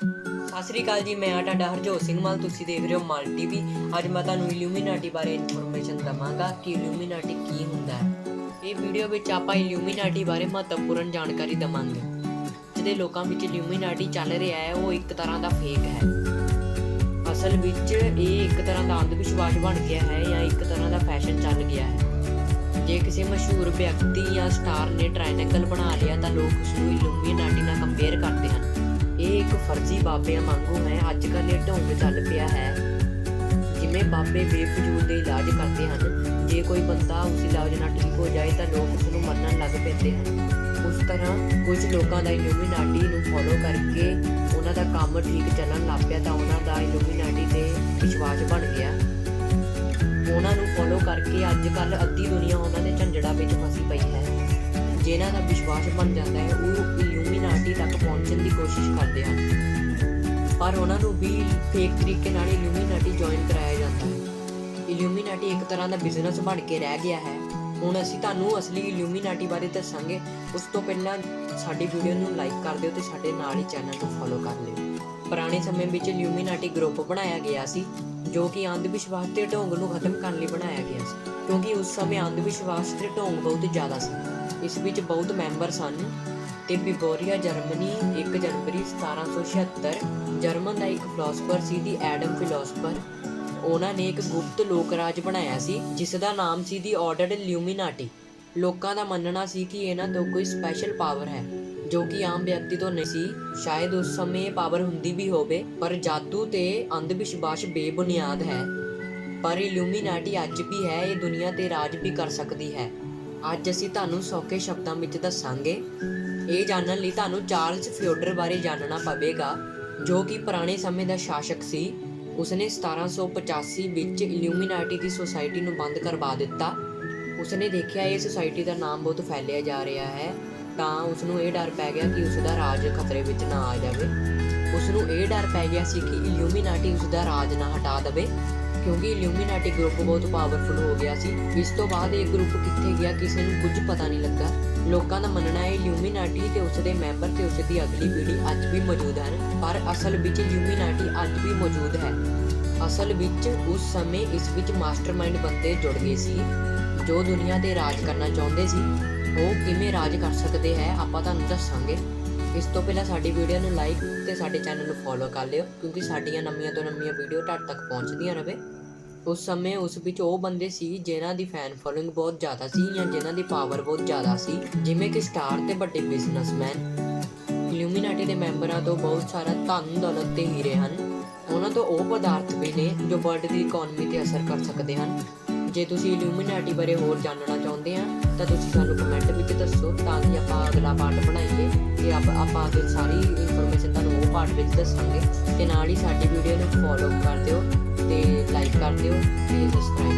ਸਤਿ ਸ੍ਰੀ ਅਕਾਲ ਜੀ, ਮੈਂ ਆ ਤੁਹਾਡਾ ਹਰਜੋਤ ਸਿੰਘ ਮਾਲ, ਤੁਸੀਂ ਦੇਖ ਰਹੇ ਹੋ ਮਾਲ ਟੀਵੀ। ਅੱਜ ਮੈਂ ਤੁਹਾਨੂੰ ਇਲੂਮੀਨਾਟੀ ਬਾਰੇ ਇਨਫੋਰਮੇਸ਼ਨ ਦਵਾਂਗਾ ਕਿ ਇਲੂਮੀਨਾਟੀ ਕੀ ਹੁੰਦਾ ਹੈ। ਇਹ ਵੀਡੀਓ ਵਿੱਚ ਆਪਾਂ ਇਲੂਮੀਨਾਟੀ ਬਾਰੇ ਮਹੱਤਵਪੂਰਨ ਜਾਣਕਾਰੀ ਦਵਾਂਗੇ। ਜਿਹਦੇ ਲੋਕਾਂ ਵਿੱਚ ਇਲੂਮੀਨਾਟੀ ਚੱਲ ਰਿਹਾ ਹੈ, ਉਹ ਇੱਕ ਤਰ੍ਹਾਂ ਦਾ ਫੇਕ ਹੈ। ਅਸਲ ਵਿੱਚ ਇਹ ਇੱਕ ਤਰ੍ਹਾਂ ਦਾ ਅੰਧ ਵਿਸ਼ਵਾਸ ਬਣ ਗਿਆ ਹੈ ਜਾਂ ਇੱਕ ਤਰ੍ਹਾਂ ਦਾ ਫੈਸ਼ਨ ਚੱਲ ਗਿਆ ਹੈ। ਜੇ ਕਿਸੇ ਮਸ਼ਹੂਰ ਵਿਅਕਤੀ ਜਾਂ ਸਟਾਰ ਨੇ ਟ੍ਰਾਇੰਗਲ ਬਣਾ ਲਿਆ, ਤਾਂ ਲੋਕ ਉਸ ਨੂੰ ਇਲੂਮੀਨਾਟੀ ਫਰਜ਼ੀ ਬਾਬਿਆਂ ਵਾਂਗੂ ਹੈ ਅੱਜ ਕੱਲ੍ਹ ਇਹ ਢੋਂਗ ਚੱਲ ਪਿਆ ਹੈ। ਜਿਵੇਂ ਬਾਬੇ ਬੇਫਜ਼ੂਲ ਦੇ ਇਲਾਜ ਕਰਦੇ ਹਨ, ਜੇ ਕੋਈ ਬੰਦਾ ਉਸ ਇਲਾਜ ਨਾਲ ਠੀਕ ਹੋ ਜਾਏ ਤਾਂ ਲੋਕ ਉਸ ਨੂੰ ਮੰਨਣ ਲੱਗ ਪੈਂਦੇ ਹਨ। ਉਸ ਤਰ੍ਹਾਂ ਕੁਝ ਲੋਕਾਂ ਦਾ ਇਲੂਮੀਨਾਟੀ ਨੂੰ ਫੋਲੋ ਕਰਕੇ ਉਹਨਾਂ ਦਾ ਕੰਮ ਠੀਕ ਚੱਲਣ ਲੱਗ ਪਿਆ ਤਾਂ ਉਹਨਾਂ ਦਾ ਇਲੂਮੀਨਾਟੀ ਤੇ ਵਿਸ਼ਵਾਸ ਬਣ ਗਿਆ। ਉਹਨਾਂ ਨੂੰ ਫੋਲੋ ਕਰਕੇ ਅੱਜ ਕੱਲ ਅੱਧੀ ਦੁਨੀਆ ਉਹਨਾਂ ਦੇ ਝੰਡੜਾ ਵਿੱਚ ਫਸੀ ਪਈ ਹੈ। ਜਿਨ੍ਹਾਂ ਦਾ ਵਿਸ਼ਵਾਸ ਬਣ ਜਾਂਦਾ ਹੈ, ਉਹ ਇਲੂਮੀਨਾਟੀ ਤੱਕ ਪਹੁੰਚਣ ਦੀ ਕੋਸ਼ਿਸ਼ ਪਰ ਉਹਨਾਂ ਨੂੰ ਵੀ ਫੇਕ ਤਰੀਕੇ ਨਾਲ ਇਲੂਮੀਨਾਟੀ ਜੁਆਇਨ ਕਰਾਇਆ ਜਾਂਦਾ ਹੈ। ਇਲੂਮੀਨਾਟੀ ਇੱਕ ਤਰ੍ਹਾਂ ਦਾ ਬਿਜ਼ਨਸ ਬਣ ਕੇ ਰਹਿ ਗਿਆ ਹੈ। ਹੁਣ ਅਸੀਂ ਤੁਹਾਨੂੰ ਅਸਲੀ ਇਲੂਮੀਨਾਟੀ ਬਾਰੇ ਦੱਸਾਂਗੇ। ਉਸ ਤੋਂ ਪਹਿਲਾਂ ਸਾਡੀ ਵੀਡੀਓ ਨੂੰ ਲਾਈਕ ਕਰ ਦਿਓ ਤੇ ਸਾਡੇ ਨਾਲ ਹੀ ਚੈਨਲ ਨੂੰ ਫੋਲੋ ਕਰ ਲਿਓ। ਪੁਰਾਣੇ ਸਮੇਂ ਵਿੱਚ ਇਲੂਮੀਨਾਟੀ ਗਰੁੱਪ ਬਣਾਇਆ ਗਿਆ ਸੀ, ਜੋ ਕਿ ਅੰਧ ਵਿਸ਼ਵਾਸ ਤੇ ਢੋਂਗ ਨੂੰ ਖਤਮ ਕਰਨ ਲਈ ਬਣਾਇਆ ਗਿਆ ਸੀ। ਕਿਉਂਕਿ ਉਸ ਸਮੇਂ ਅੰਧ ਵਿਸ਼ਵਾਸ ਤੇ ਢੋਂਗ ਬਹੁਤ ਜ਼ਿਆਦਾ ਸੀ। ਇਸ ਵਿੱਚ ਬਹੁਤ ਮੈਂਬਰ ਸਨ। ਤੇ ਬਿਬੋਰੀਆ ਜਰਮਨੀ 1 ਜਨਵਰੀ 1776 ਜਰਮਨ ਦਾ ਇੱਕ ਫਿਲਾਸਫਰ ਸੀ ਦੀ ਐਡਮ ਫਿਲਾਸਫਰ। ਉਹਨਾਂ ਨੇ ਇੱਕ ਗੁਪਤ ਲੋਕ ਰਾਜ ਬਣਾਇਆ ਸੀ, ਜਿਸ ਦਾ ਨਾਮ ਸੀ ਦੀ ਆਰਡਰਡ ਲਿਊਮੀਨਾਟੀ ਲੋਕਾਂ ਦਾ ਮੰਨਣਾ ਸੀ ਕਿ ਇਹਨਾਂ ਤੋਂ ਕੋਈ ਸਪੈਸ਼ਲ ਪਾਵਰ ਹੈ, ਜੋ ਕਿ ਆਮ ਵਿਅਕਤੀ ਤੋਂ ਨਹੀਂ ਸੀ। ਸ਼ਾਇਦ ਉਸ ਸਮੇਂ ਇਹ ਪਾਵਰ ਹੁੰਦੀ ਵੀ ਹੋਵੇ, ਪਰ ਜਾਦੂ ਤੇ ਅੰਧ ਵਿਸ਼ਵਾਸ ਬੇਬੁਨਿਆਦ ਹੈ। ਪਰ ਇਲੂਮੀਨਾਟੀ ਅੱਜ ਵੀ ਹੈ, ਇਹ ਦੁਨੀਆ ਤੇ ਰਾਜ ਵੀ ਕਰ ਸਕਦੀ ਹੈ। ਅੱਜ ਅਸੀਂ ਤੁਹਾਨੂੰ ਸੌਖੇ ਸ਼ਬਦਾਂ ਵਿੱਚ ਦੱਸਾਂਗੇ। ਇਹ ਜਾਣਨ ਲਈ ਤੁਹਾਨੂੰ ਚਾਰਲਸ ਫਿਓਡਰ ਬਾਰੇ ਜਾਣਨਾ ਪਵੇਗਾ, ਜੋ ਕਿ ਪੁਰਾਣੇ ਸਮੇਂ ਦਾ ਸ਼ਾਸਕ ਸੀ। ਉਸਨੇ 1785 ਵਿੱਚ ਇਲੂਮੀਨਾਟੀ ਦੀ ਸੁਸਾਇਟੀ ਨੂੰ ਬੰਦ ਕਰਵਾ ਦਿੱਤਾ। ਉਸਨੇ ਦੇਖਿਆ ਇਹ ਸੁਸਾਇਟੀ ਦਾ ਨਾਮ ਬਹੁਤ ਫੈਲਿਆ ਜਾ ਰਿਹਾ ਹੈ, ਤਾਂ ਉਸ ਨੂੰ ਇਹ ਡਰ ਪੈ ਗਿਆ ਕਿ ਉਸ ਦਾ ਰਾਜ ਖਤਰੇ ਵਿੱਚ ਨਾ ਆ ਜਾਵੇ। ਉਸ ਨੂੰ ਇਹ ਡਰ ਪੈ ਗਿਆ ਸੀ ਕਿ ਇਲੂਮੀਨਾਟੀ ਉਸ ਦਾ ਰਾਜ ਨਾ ਹਟਾ ਦੇਵੇ। ਕਿਉਂਕਿ ਇਲੂਮੀਨਾਟੀ ਗਰੁੱਪ ਬਹੁਤ ਪਾਵਰਫੁਲ ਹੋ ਗਿਆ ਸੀ। ਇਸ ਤੋਂ ਬਾਅਦ ਇਹ ਗਰੁੱਪ ਕਿੱਥੇ ਗਿਆ ਕਿਸੇ ਨੂੰ ਕੁਝ ਪਤਾ ਨਹੀਂ ਲੱਗਾ। ਲੋਕਾਂ ਦਾ ਮੰਨਣਾ ਹੈ ਇਲੂਮੀਨਾਟੀ ਤੇ ਉਸ ਦੇ ਮੈਂਬਰ ਤੇ ਉਸ ਦੀ ਅਗਲੀ ਪੀੜ੍ਹੀ ਅੱਜ ਵੀ ਮੌਜੂਦ ਹਨ। ਪਰ ਅਸਲ ਵਿੱਚ ਇਲੂਮੀਨਾਟੀ ਅੱਜ ਵੀ ਮੌਜੂਦ ਹੈ। ਅਸਲ ਵਿੱਚ ਉਸ ਸਮੇਂ ਇਸ ਵਿੱਚ ਮਾਸਟਰਮਾਈਂਡ ਬੰਦੇ ਜੁੜ ਗਏ ਸੀ। ਜੋ ਦੁਨੀਆ ਤੇ ਰਾਜ ਕਰਨਾ ਚਾਹੁੰਦੇ ਸੀ, ਉਹ ਕਿਵੇਂ ਰਾਜ ਕਰ ਸਕਦੇ ਹੈ, ਆਪਾਂ ਤੁਹਾਨੂੰ ਦੱਸਾਂਗੇ। ਇਸ ਤੋਂ ਪਹਿਲਾਂ ਸਾਡੀ ਵੀਡੀਓ ਨੂੰ ਲਾਈਕ ਤੇ ਸਾਡੇ ਚੈਨਲ ਨੂੰ ਫੋਲੋ ਕਰ ਲਿਓ, ਕਿਉਂਕਿ ਸਾਡੀਆਂ ਨਵੀਆਂ ਤੋਂ ਨਵੀਆਂ ਵੀਡੀਓ ਤੁਹਾਡੇ ਤੱਕ ਪਹੁੰਚਦੀਆਂ ਰਹੇ ਉਸ ਸਮੇਂ ਉਸ ਵਿੱਚ ਉਹ ਬੰਦੇ ਸੀ ਜਿਨ੍ਹਾਂ ਦੀ ਫੈਨ ਫੋਲੋਇੰਗ ਬਹੁਤ ਜ਼ਿਆਦਾ ਸੀ ਜਾਂ ਜਿਨ੍ਹਾਂ ਦੀ ਪਾਵਰ ਬਹੁਤ ਜ਼ਿਆਦਾ ਸੀ, ਜਿਵੇਂ ਕਿ ਸਟਾਰ ਤੇ ਵੱਡੇ ਬਿਜ਼ਨਸਮੈਨ ਇਲੂਮੀਨਾਟੀ ਦੇ ਮੈਂਬਰਾਂ ਤੋਂ ਬਹੁਤ ਸਾਰਾ ਧਨ ਦੌਲਤ ਤੇ ਹੀਰੇ ਹਨ। ਉਹਨਾਂ ਤੋਂ ਉਹ ਪਦਾਰਥ ਵੀ ਨੇ ਜੋ ਵਰਲਡ ਦੀ ਇਕਨੋਮੀ ਤੇ ਅਸਰ ਕਰ ਸਕਦੇ ਹਨ। ਜੇ ਤੁਸੀਂ ਇਲੂਮੀਨਾਟੀ ਬਾਰੇ ਹੋਰ ਜਾਣਨਾ ਚਾਹੁੰਦੇ ਆ, ਤਾਂ ਤੁਸੀਂ ਸਾਨੂੰ ਕਮੈਂਟ ਵਿੱਚ ਦੱਸੋ ਤਾਂ ਕਿ ਆਪਾਂ ਅਗਲਾ ਪਾਰਟ ਬਣਾਈਏ ਤੇ ਆਪ- ਆਪਾਂ ਅੱਗੇ ਸਾਰੀ ਇਨਫੋਰਮੇਸ਼ਨ ਤੁਹਾਨੂੰ ਉਹ ਪਾਰਟ ਵਿੱਚ ਦੱਸਾਂਗੇ ਤੇ ਨਾਲ ਹੀ ਸਾਡੀ ਵੀਡੀਓ ਨੂੰ ਫੋਲੋ ਕਰ ਦਿਓ। ਕਰ ਦਿਓ ਤੇ ਸਬਸਕ੍ਰਾਈਬ